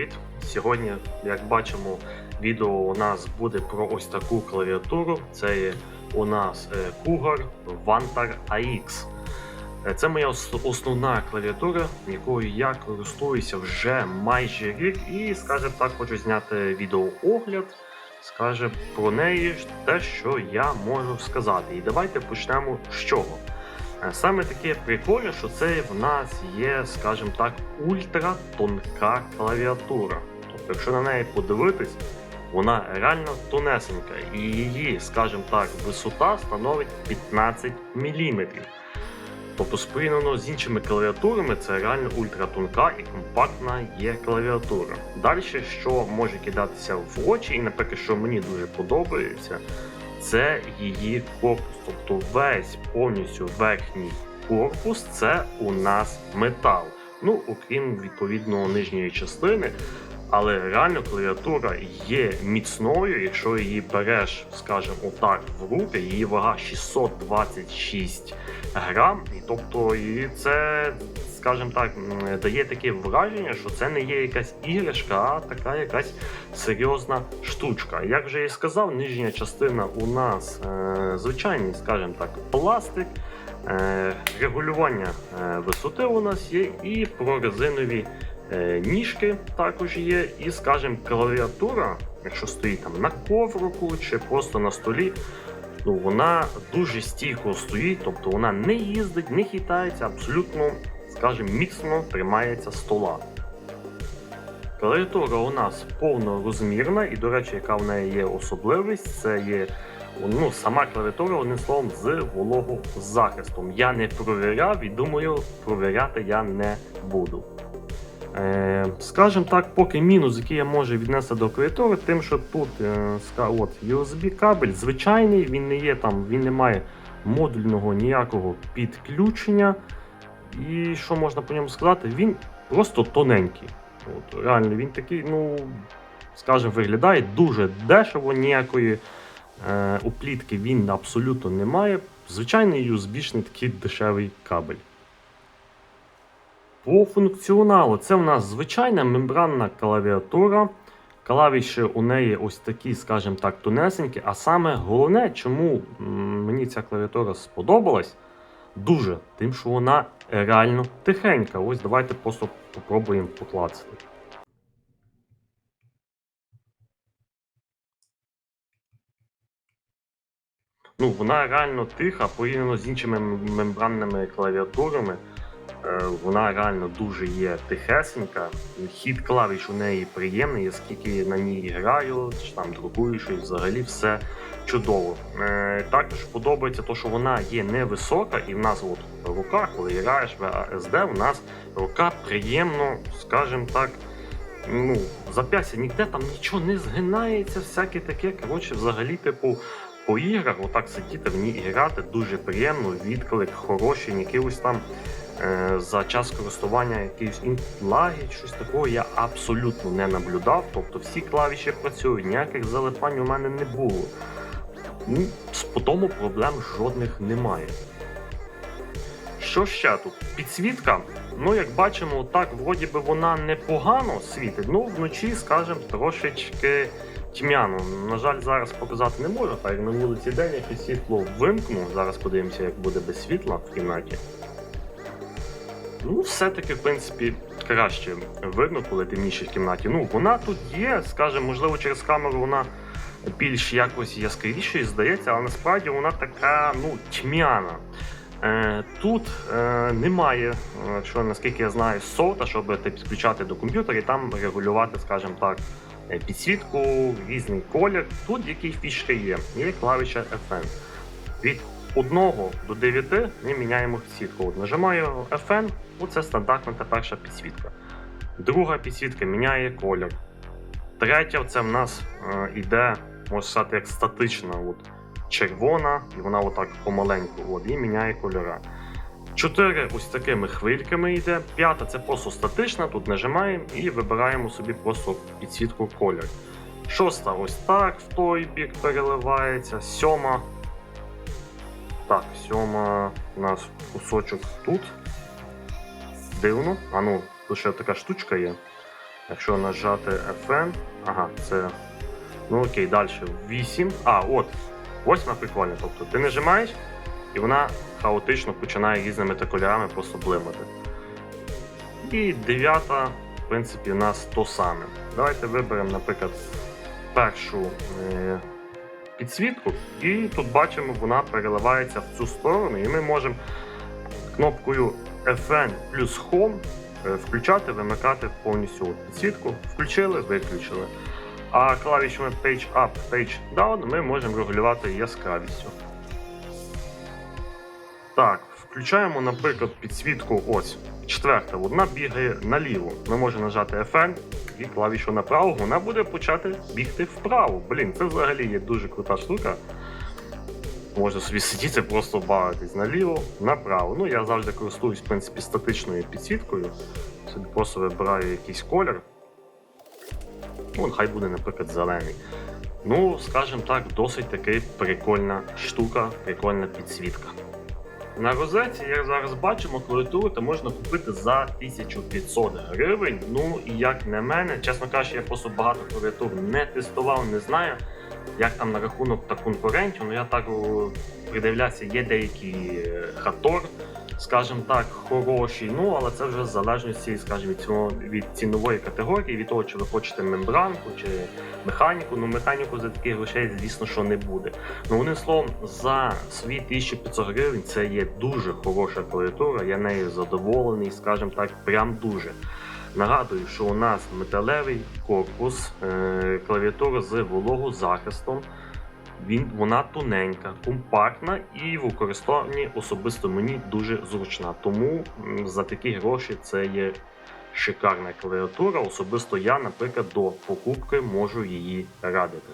Привіт! Сьогодні, як бачимо, відео у нас буде про ось таку клавіатуру. Це є у нас е, Cougar Vantar AX. Е, Це моя основна клавіатура, якою я користуюся вже майже рік, і, скажімо так, хочу зняти відеоогляд. Скаже про неї те, що я можу сказати. І давайте почнемо з чого. Е, Саме таке прикольне, що це в нас є, скажімо так, ультратонка клавіатура. Тобто, якщо на неї подивитись, вона реально тонесенька, і її, скажімо так, висота становить 15 мм. Тобто, порівняно з іншими клавіатурами, це реально ультратонка і компактна є клавіатура. Далі, що може кидатися в очі, і наприклад, що мені дуже подобається, це її корпус. Тобто весь повністю верхній корпус це у нас метал. Ну, окрім відповідно нижньої частини. Але реально клавіатура є міцною, якщо її береш, скажімо, отак в руки, її вага 626 грам. Тобто і це, скажімо так, дає таке враження, що це не є якась іграшка, а така якась серйозна штучка. Як вже я і сказав, нижня частина у нас е, звичайний, скажімо так, пластик. Е, регулювання е, висоти у нас є, і прорезинові ніжки також є. І, скажімо, клавіатура, якщо стоїть там на коврику чи просто на столі, ну вона дуже стійко стоїть, тобто вона не їздить, не хитається, абсолютно, скажімо, міцно тримається стола. Клавіатура у нас повнорозмірна, і, до речі, яка в неї є особливість, це є ну, сама клавіатура, одним словом, з вологозахистом. Я не провіряв і думаю, провіряти я не буду. Е, скажімо так, поки мінус, який я можу віднести до клавіатури, тим, що тут е, от, USB кабель звичайний, він не є там, він не має модульного ніякого підключення. І що можна по ньому сказати, він просто тоненький. От, реально, він такий, ну, скажімо, виглядає дуже дешево, ніякої е, оплітки він абсолютно не має. Звичайний USB-шний такий дешевий кабель. По функціоналу це в нас звичайна мембранна клавіатура. Клавіші у неї ось такі, скажімо так, тонесенькі. А саме головне, чому мені ця клавіатура сподобалась, дуже, тим, що вона реально тихенька. Ось давайте просто попробуємо поклацати. Ну, вона реально тиха, порівняно з іншими мембранними клавіатурами. Е, Вона реально дуже є тихесенька. Хід клавіш у неї приємний, я скільки на ній граю, чи там друкую щось, взагалі все чудово. Е, Також подобається те, що вона є невисока, і в нас от рука, коли граєш в ASD, у нас рука приємно, скажімо так. Ну, зап'ястя ніде там нічого не згинається, всяке таке. Коротше, взагалі, типу, по іграх, отак сидіти в ній грати дуже приємно, відклик хороший, якийсь там за час користування якийсь лаги, щось такого я абсолютно не наблюдав. Тобто всі клавіші працюють, ніяких залипань у мене не було. Ну, по тому проблем жодних немає. Що ще тут? Підсвітка. Ну, як бачимо, так вроді би вона непогано світить. Ну, вночі, скажімо, трошечки тьмяно. На жаль, зараз показати не можу, так як на вулиці день, як і світло вимкну. Зараз подивимося, як буде без світла в кімнаті. Ну, все-таки, в принципі, краще видно, коли темніше в кімнаті. Ну, вона тут є, скажімо, можливо, через камеру вона більш якось яскравішою здається, але насправді вона така, ну, тьмяна. Е, Тут е, немає, е, якщо наскільки я знаю, софта, щоб ти підключати до комп'ютера і там регулювати, скажімо так, е, підсвітку, різний колір. Тут які фішки є. Є клавіша FN. Від 1 до 9 ми міняємо підсвітку. От нажимаю FN, оце стандартна та перша підсвітка. Друга підсвітка міняє колір. Третя це в нас е, іде, можна сказати, як статична. От, червона, і вона отак помаленьку от, і міняє кольори. Чотири ось такими хвильками йде. П'ята це просто статична, тут нажимаємо і вибираємо собі просто підсвітку колір. Шоста ось так в той бік переливається. Сьома. Так, сьома у нас кусочок тут. Дивно. А ну, ще така штучка є. Якщо нажати FN, ага, це. Ну окей, далі. 8. А, от. Восьма прикольна. Тобто ти нажимаєш, і вона хаотично починає різними та кольорами просто блимати. І дев'ята, в принципі, у нас то саме. Давайте виберемо, наприклад, першу е, підсвітку, і тут бачимо, вона переливається в цю сторону, і ми можемо кнопкою FN плюс Home е, включати, вимикати повністю підсвітку. Включили, виключили. А клавішами Page Up, Page Down ми можемо регулювати яскравістю. Так, включаємо, наприклад, підсвітку ось. Четверта, вона бігає наліво. Ми можемо нажати FN і клавішу направо, вона буде почати бігти вправо. Блін, це взагалі є дуже крута штука. Можна собі сидіти, просто бавитись наліво, направо. Ну, я завжди користуюсь, в принципі, статичною підсвіткою. Собі просто вибираю якийсь колір. Ну, хай буде, наприклад, зелений. Ну, скажімо так, досить таки прикольна штука, прикольна підсвітка. На розетці, як зараз бачимо, клавіатуру можна купити за 1500 гривень. Ну і як на мене, чесно кажучи, я просто багато клавіатур не тестував, не знаю, як там на рахунок та конкурентів. Ну я так придивлявся, є деякі е, хатор, скажімо так, хороші. Ну але це вже в залежності, скажімо, від, цього, від цінової категорії, від того, чи ви хочете мембранку чи механіку. Ну механіку за таких грошей, звісно, що не буде. Ну, одним словом, за свої 1500 гривень це є дуже хороша клавіатура, я нею задоволений, скажімо так, прям дуже. Нагадую, що у нас металевий корпус, е, клавіатура з вологозахистом. Він, вона тоненька, компактна і в використанні особисто мені дуже зручна. Тому за такі гроші це є шикарна клавіатура. Особисто я, наприклад, до покупки можу її радити.